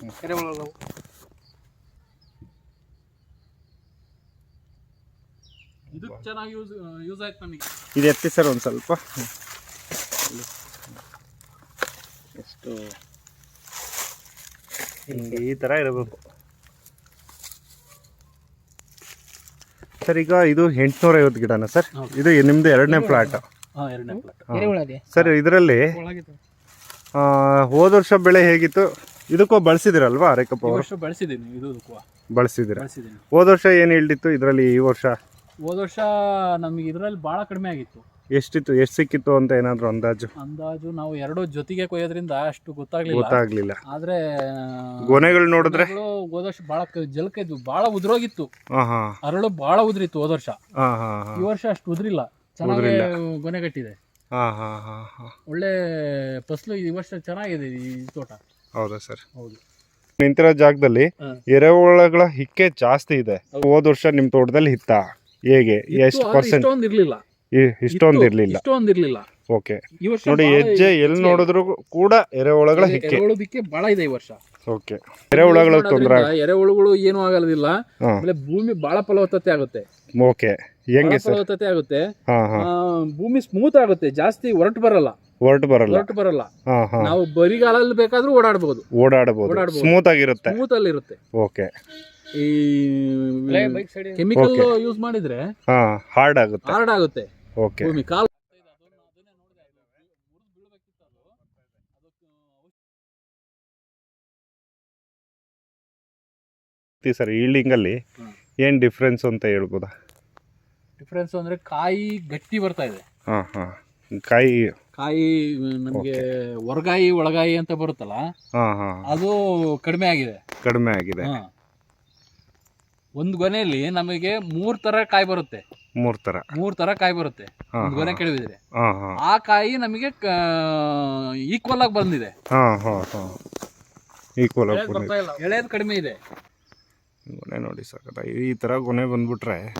ಹ್ಮ್. ಎರೆಹುಳ ಅದಾವು ಇದು ಚೆನ್ನಾಗಿ ಯೂಸ್ ಯೂಸ್ ಆಯ್ತು ನಮಗೆ. ಇದು ಎತ್ತಿ ಸರ್ ಒಂದು ಸ್ವಲ್ಪ. ಎಷ್ಟು? ಹಿಂಗೆ ಈ ಥರ ಇರಬೇಕು. ಸರ್ ಈಗ ಇದು ಎಂಟುನೂರ ಐವತ್ತು ಗಿಡನ ಸರ್? ಇದು ನಿಮ್ದು ಎರಡನೇ ಪ್ಲಾಟ್ ಸರ್ ಇದರಲ್ಲಿ ಹೋದ ವರ್ಷ ಬೆಳೆ ಹೇಗಿತ್ತು? ಇದಕ್ಕೂ ಬಳಸಿದಿರಲ್ವಾ ರೇಖಪ್ಪ ಅರೆಕಪ್ಪ ಈ ವರ್ಷ ಬೆಳೆಸಿದ್ದೀನಿ ಬಳಸಿದಿರ? ಬೆಳೆಸಿದ್ದೀನಿ. ಹೋದ ವರ್ಷ ಏನು ಹಿಲ್ದಿತ್ತು ಇದರಲ್ಲಿ ಈ ವರ್ಷ? ಹೋದ ವರ್ಷ ನಮಗೆ ಇದರಲ್ಲಿ ಭಾಳ ಕಡಿಮೆ ಆಗಿತ್ತು. ಎಷ್ಟಿತ್ತು ಎಷ್ಟು ಸಿಕ್ಕಿತ್ತು ಅಂತ ಏನಾದರೂ ಅಂದಾಜು? ಅಂದಾಜು ನಾವು ಎರಡು ಜೊತೆಗೆ ಕೊಯ್ಯೋದ್ರಿಂದ ಅಷ್ಟು ಗೊತ್ತಾಗ್ಲಿಲ್ಲ. ಗೊತ್ತಾಗ್ಲಿಲ್ಲ. ಆದ್ರೆ ಗೊನೆಗಳು ನೋಡಿದ್ರೆ? ಹೋದ ವರ್ಷ ಭಾಳ ಜಲಕ ಇದ್ವು ಭಾಳ ಉದ್ರೋಗಿತ್ತು. ಹಾಂ ಹಾಂ. ಅರಳು ಭಾಳ ಉದ್ರಿತ್ತು ಹೋದ ವರ್ಷ. ಹಾಂ ಹಾಂ ಹಾಂ. ಈ ವರ್ಷ ಅಷ್ಟು ಉದ್ರಿಲ್ಲ. ಚೆನ್ನಾಗಿ. ಗೊನೆಗಟ್ಟಿದೆ ಹಾಂ ಹಾಂ ಹಾಂ ಹಾಂ. ಒಳ್ಳೆ ಫಸಲು ಈ ವರ್ಷ ಚೆನ್ನಾಗಿದೆ ಈ ತೋಟ. ಹೌದಾ ಸರ್? ಹೌದು. ನಿಂತಿರೋ ಜಾಗದಲ್ಲಿ. ಎರೆಹುಳಗಳ ಹಿಕ್ಕೆ ಜಾಸ್ತಿ ಇದೆ. ಹೋದ. ವರ್ಷ ನಿಮ್ ತೋಟದಲ್ಲಿ ಹಿತ್ತ. ಹೇಗೆ? ಎಷ್ಟು ಪರ್ಸೆಂಟ್ ಇಷ್ಟೊಂದು ಇರ್ಲಿಲ್ಲ. ಇಷ್ಟೊಂದು ಇರಲಿಲ್ಲ. ಇಷ್ಟೊಂದು ಇರ್ಲಿಲ್ಲ. ಓಕೆ. ಈ ವರ್ಷ ನೋಡಿ ಭಾಳ ಹೆಜ್ಜೆ ಎಲ್ಲಿ ನೋಡಿದ್ರು ಕೂಡ ಎರೆಹುಳಗಳ ಹಿಕ್ಕೆ. ಎರೆಹುಳದಿಕ್ಕೆ ಭಾಳ ಇದೆ ಈ ವರ್ಷ. ಓಕೆ. ಎರೆಹುಳಗಳ ತೊಂದರೆ ಎರೆಹುಳುಗಳು ಏನು ಆಗೋದಿಲ್ಲ ಹಾಂ. ಆಮೇಲೆ ಭೂಮಿ ಬಹಳ ಫಲವತ್ತತೆ ಆಗುತ್ತೆ. ಓಕೆ. ಹೆಂಗೆ ಸರ್? ಫಲವತ್ತತೆ ಆಗುತ್ತೆ. ಹಾಂ ಹಾಂ. ಆ, ಭೂಮಿ ಸ್ಮೂತ್ ಆಗುತ್ತೆ. ಜಾಸ್ತಿ ಹೊರಟು ಬರಲ್ಲ. ಹೊರಟು ಬರಲ್ಲ. ಹೊರಟು ಬರಲ್ಲ. ನಾವು ಬರಿಗಾಲಲ್ಲಿ ಬೇಕಾದ್ರೂ ಓಡಾಡಬಹುದು. ಓಡಾಡಬಹುದು ಸ್ಮೂತ್ ಆಗಿರುತ್ತೆ. ಸ್ಮೂತ್ ಅಲ್ಲಿ ಇರುತ್ತೆ ಓಕೆ ಈ ಕೆಮಿಕಲ್ ಯೂಸ್ ಮಾಡಿದ್ರೆ ಹಾ ಹಾರ್ಡ್ ಆಗುತ್ತೆ. ಹಾರ್ಡ್ ಆಗುತ್ತೆ. ಓಕೆ ಭೂಮಿ ಕಾಲ್ ಸರ್ ಈಲ್ಡಿಂಗಲ್ಲಿ ಅಲ್ಲಿ ಏನು ಡಿಫ್ರೆನ್ಸ್ ಅಂತ ಹೇಳ್ಬೋದಾ? ಡಿಫ್ರೆನ್ಸ್ ಅಂದ್ರೆ ಕಾಯಿ ಗಟ್ಟಿ ಬರ್ತಾ ಇದೆ. ಹಾ ಹಾಂ. ಕಾಯಿ. ಕಾಯಿ ನಮಗೆ ಹೊರಗಾಯಿ ಒಳಗಾಯಿ ಅಂತ ಬರುತ್ತಲ್ಲ ಹಾಂ ಹಾಂ. ಅದು ಕಡಿಮೆ ಆಗಿದೆ. ಕಡಿಮೆ ಆಗಿದೆ. ಹಾ. ಒಂದು ಗೊನೆಯಲ್ಲಿ ನಮಗೆ ಮೂರ್ ತರ ಕಾಯಿ ಬರುತ್ತೆ. ಮೂರ್ ತರ. ಮೂರ್ ತರ ಕಾಯಿ ಬರುತ್ತೆ. ಹಾಂ ಒಂದು ಗೊನೆ ಕೆಡವಿದ್ರೆ ಹಾಂ ಹಾಂ. ಆ ಕಾಯಿ ನಮಗೆ ಈಕ್ವಲ್ ಆಗಿ ಬಂದಿದೆ. ಹಾ ಹಾಂ ಹಾಂ. ಈಕ್ವಲ್ ಆಗಿ ಇಲ್ಲ. ಎಳೆದು ಕಡಿಮೆ ಇದೆ. ಗೊನೆ ನೋಡಿ ಸಾಕ ಈ ತರ ಗೊನೆ ಬಂದ್ಬಿಟ್ರೆ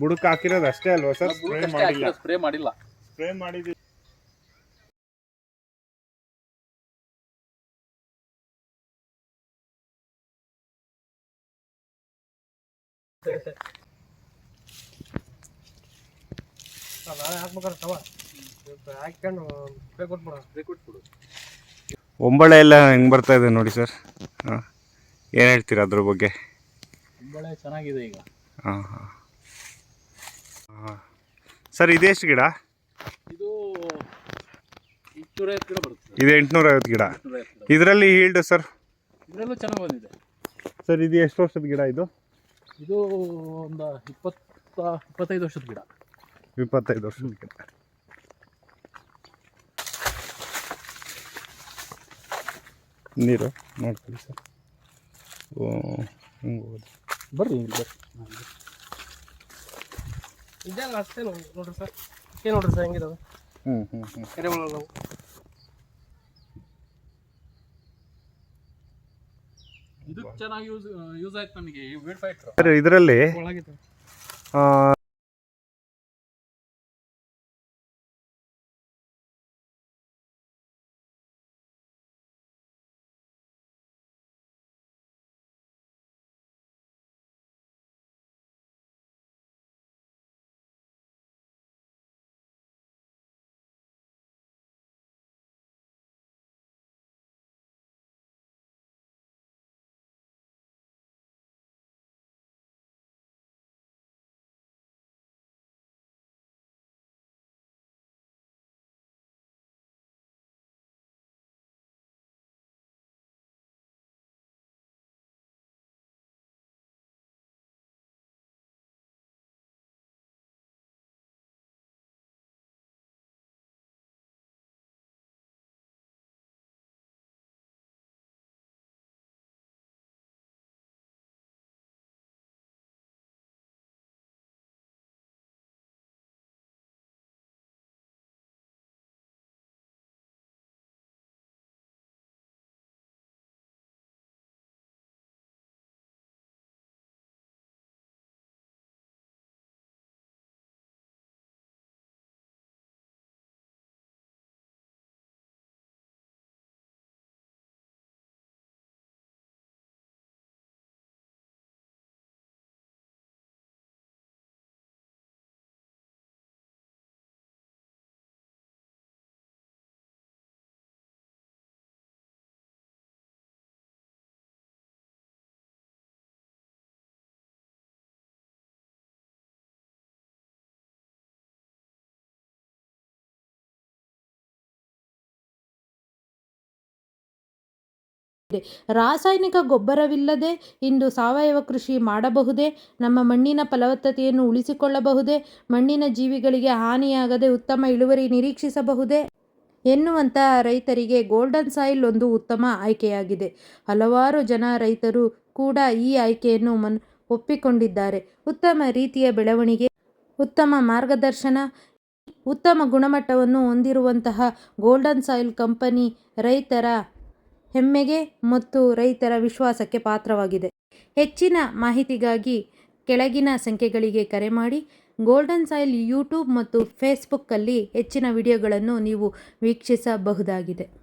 ಬುಡಕ್ಕೆ ಹಾಕಿರೋದು ಅಷ್ಟೇ ಅಲ್ವಾ ಸರ್? ಸ್ಪ್ರೇ ಮಾಡಿಲ್ಲ. ಸ್ಪ್ರೇ ಮಾಡಿಲ್ಲ. ಸ್ಪ್ರೇ ಮಾಡಿದ್ವಿ. ಒಂಬಳೆ ಎಲ್ಲ ಹೆಂಗೆ ಬರ್ತಾ ಇದೆ ನೋಡಿ ಸರ್. ಹಾಂ. ಏನು ಹೇಳ್ತೀರಾ ಅದ್ರ ಬಗ್ಗೆ? ಒಂಬಳೆ ಚೆನ್ನಾಗಿದೆ ಈಗ. ಹಾ ಹಾಂ. ಸರ್ ಇದೆಷ್ಟು ಗಿಡ? ಇದು ಎಂಟುನೂರೈವತ್ತು ಗಿಡ ಬರುತ್ತೆ. ಇದು ಎಂಟುನೂರ ಐವತ್ತು ಗಿಡ. ಎಂಟುನೂರೈವತ್ತು ಇದರಲ್ಲಿ ಹೀಲ್ಡ್ ಸರ್? ಇದರಲ್ಲೂ ಚೆನ್ನಾಗಿ ಬಂದಿದೆ. ಸರ್ ಇದು ಎಷ್ಟು ವರ್ಷದ ಗಿಡ ಇದು? ಇದು ಒಂದು ಇಪ್ಪತ್ತ ಇಪ್ಪತ್ತೈದು ವರ್ಷದ ಗಿಡ. ಇಪ್ಪತ್ತೈದು ವರ್ಷದ ಗಿಡ. ನೀರು ನೋಡ್ತೀವಿ ಸರ್. ಬರ್ರಿ ಬರ್ರಿ. ಇದೆಲ್ಲ ಅಷ್ಟೇ ನೋಡಿ ನೋಡ್ರಿ ಸರ್. ಏನು ನೋಡ್ರಿ ಸರ್ ಹೆಂಗಿದಾವೆ. ಹ್ಞೂ ಹ್ಞೂ ಹ್ಞೂ ಎರೆಹುಳ ಇದು ಚೆನ್ನಾಗಿ ಯೂಸ್ ಯೂಸ್ ಆಯ್ತು ನಮಗೆ ವೀಡ್ ಫೈಟ್ರ್ ಇದರಲ್ಲಿ ಒಳಗಿದೆ ರಾಸಾಯನಿಕ ಗೊಬ್ಬರವಿಲ್ಲದೆ ಇಂದು ಸಾವಯವ ಕೃಷಿ ಮಾಡಬಹುದೇ? ನಮ್ಮ ಮಣ್ಣಿನ ಫಲವತ್ತತೆಯನ್ನು ಉಳಿಸಿಕೊಳ್ಳಬಹುದೇ? ಮಣ್ಣಿನ ಜೀವಿಗಳಿಗೆ ಹಾನಿಯಾಗದೆ ಉತ್ತಮ ಇಳುವರಿ ನಿರೀಕ್ಷಿಸಬಹುದೇ? ಎನ್ನುವಂಥ ರೈತರಿಗೆ ಗೋಲ್ಡನ್ ಸಾಯಿಲ್ ಒಂದು ಉತ್ತಮ ಆಯ್ಕೆಯಾಗಿದೆ. ಹಲವಾರು ಜನ ರೈತರು ಕೂಡ ಈ ಆಯ್ಕೆಯನ್ನು ಒಪ್ಪಿಕೊಂಡಿದ್ದಾರೆ. ಉತ್ತಮ ರೀತಿಯ ಬೆಳವಣಿಗೆ, ಉತ್ತಮ ಮಾರ್ಗದರ್ಶನ, ಉತ್ತಮ ಗುಣಮಟ್ಟವನ್ನು ಹೊಂದಿರುವಂತಹ ಗೋಲ್ಡನ್ ಸಾಯಿಲ್ ಕಂಪನಿ ರೈತರ ಹೆಮ್ಮೆಗೆ ಮತ್ತು ರೈತರ ವಿಶ್ವಾಸಕ್ಕೆ ಪಾತ್ರವಾಗಿದೆ. ಹೆಚ್ಚಿನ ಮಾಹಿತಿಗಾಗಿ ಕೆಳಗಿನ ಸಂಖ್ಯೆಗಳಿಗೆ ಕರೆ ಮಾಡಿ. ಗೋಲ್ಡನ್ ಸಾಯಿಲ್ ಯೂಟ್ಯೂಬ್ ಮತ್ತು ಫೇಸ್ಬುಕ್ಕಲ್ಲಿ ಹೆಚ್ಚಿನ ವಿಡಿಯೋಗಳನ್ನು ನೀವು ವೀಕ್ಷಿಸಬಹುದಾಗಿದೆ.